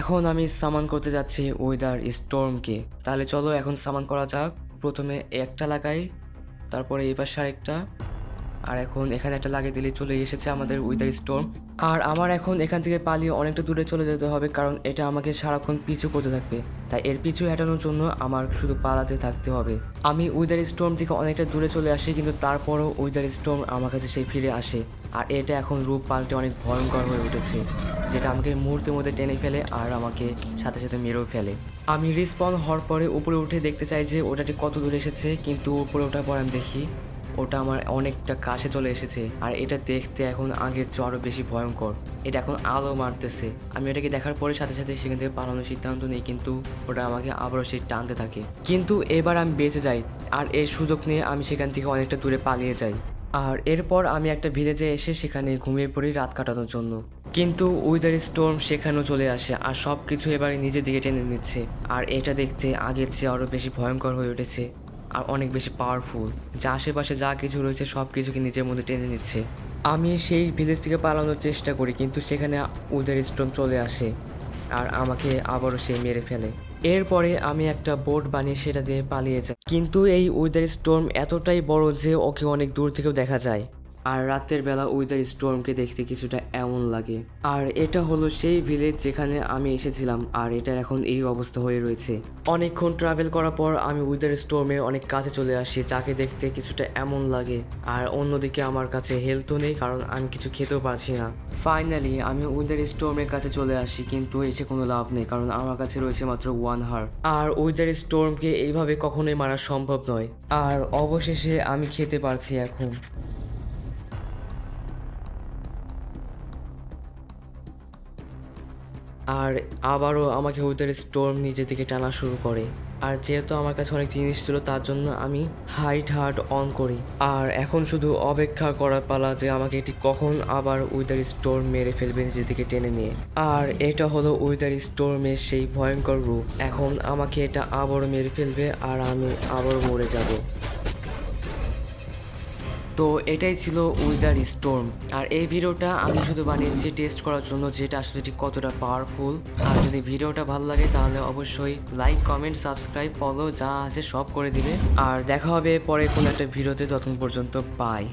এখন আমি সামান করতে যাচ্ছি উইদার স্টর্মকে তাহলে চলো এখন সামান করা যাক। প্রথমে একটা লাগাই, তারপরে এই পাশে আরেকটা। আর এখন এখানে একটা লাগিয়ে দিলে চলে এসেছে আমাদের উইদার স্টর্ম আর আমার এখন এখান থেকে পালিয়ে অনেকটা দূরে চলে যেতে হবে, কারণ এটা আমাকে সারাক্ষণ পিছু করতে থাকবে। তাই এর পিছু হটানোর জন্য আমার শুধু পালাতে থাকতে হবে। আমি উইদার স্টর্ম থেকে অনেকটা দূরে চলে আসি, কিন্তু তারপরও উইদার স্টর্ম আমার কাছে সেই ফিরে আসে। আর এটা এখন রূপ পাল্টে অনেক ভয়ঙ্কর হয়ে উঠেছে, যেটা আমাকে মুহূর্তের মধ্যে টেনে ফেলে আর আমাকে সাথে সাথে মেরেও ফেলে। আমি রিসপন হওয়ার পরে উপরে উঠে দেখতে চাই যে ওটাটি কত দূরে এসেছে, কিন্তু উপরে ওঠার পর আমি দেখি ওটা আমার অনেকটা কাছে চলে এসেছে, আর এটা দেখতে এখন আগের চেয়ে আরও বেশি ভয়ঙ্কর। এটা এখন আলো মারতেছে। আমি এটাকে দেখার পরে সাথে সাথে সেখান থেকে পালানোর সিদ্ধান্ত নিই, কিন্তু ওটা আমাকে আবারও সেই টানতে থাকে। কিন্তু এবার আমি বেঁচে যাই, আর এর সুযোগ নিয়ে আমি সেখান থেকে অনেকটা দূরে পালিয়ে যাই। আর এরপর আমি একটা ভিলেজে এসে সেখানে ঘুমিয়ে পড়ি রাত কাটানোর জন্য। কিন্তু উইদার স্টোর্ম সেখানেও চলে আসে আর সব কিছু এবারে নিজের দিকে টেনে নিচ্ছে। আর এটা দেখতে আগের চেয়ে আরও বেশি ভয়ঙ্কর হয়ে উঠেছে আর অনেক বেশি পাওয়ারফুল যা আশেপাশে যা কিছু রয়েছে সব কিছুকে নিজের মধ্যে টেনে নিচ্ছে। আমি সেই ভিলেজ থেকে পালানোর চেষ্টা করি, কিন্তু সেখানে উইদার স্টোর্ম চলে আসে। আর আমাকে আবারও সে মেরে ফেলে। এরপরে আমি একটা বোট বানিয়ে সেটা দিয়ে পালিয়ে যাই। কিন্তু এই উইদার স্টোর্ম এতটাই বড় যে ওকে অনেক দূর থেকেও দেখা যায়। আর রাতের বেলা উইদার স্টোর্মকে দেখতে কিছুটা এমন লাগে। আর এটা হলো সেই ভিলেজ যেখানে আমি এসেছিলাম, আর এটার এখন এই অবস্থা হয়ে রয়েছে। অনেকক্ষণ ট্রাভেল করার পর আমি উইদার স্টোর্মের অনেক কাছে চলে আসি, যাকে দেখতে কিছুটা এমন লাগে। আর অন্যদিকে আমার কাছে হেলথও নেই, কারণ আমি কিছু খেতেও পারছি না। ফাইনালি আমি উইদার স্টোর্মের কাছে চলে আসি, কিন্তু এসে কোনো লাভ নেই, কারণ আমার কাছে রয়েছে মাত্র ওয়ান হার আর উইদার স্টোর্মকে এইভাবে কখনোই মারা সম্ভব নয়। আর অবশেষে আমি খেতে পারছি এখন। আর আবারও আমাকে ওদের স্টোর্ম নিজে থেকে টানা শুরু করে। আর যেহেতু আমার কাছে অনেক জিনিস ছিল, তার জন্য আমি হাইট হার্ট অন করি। আর এখন শুধু অপেক্ষা করার পালা যে আমাকে এটি কখন আবার উইদার স্টোর মেরে ফেলবে নিজে থেকে টেনে নিয়ে। আর এটা হলো উইদার স্টোর্মের সেই ভয়ঙ্কর রূপ। এখন আমাকে এটা আবারও মেরে ফেলবে আর আমি আবারও মরে যাব। তো এটাই ছিল উইদার স্টোর্ম আর এই ভিডিওটা আমি শুধু বানিয়েছি টেস্ট করার জন্য, যেটা আসলে ঠিক কতটা পাওয়ারফুল আর যদি ভিডিওটা ভালো লাগে, তাহলে অবশ্যই লাইক কমেন্ট সাবস্ক্রাইব ফলো যা আছে সব করে দিবে। আর দেখা হবে পরে কোনো একটা ভিডিওতে, ততক্ষণ পর্যন্ত বাই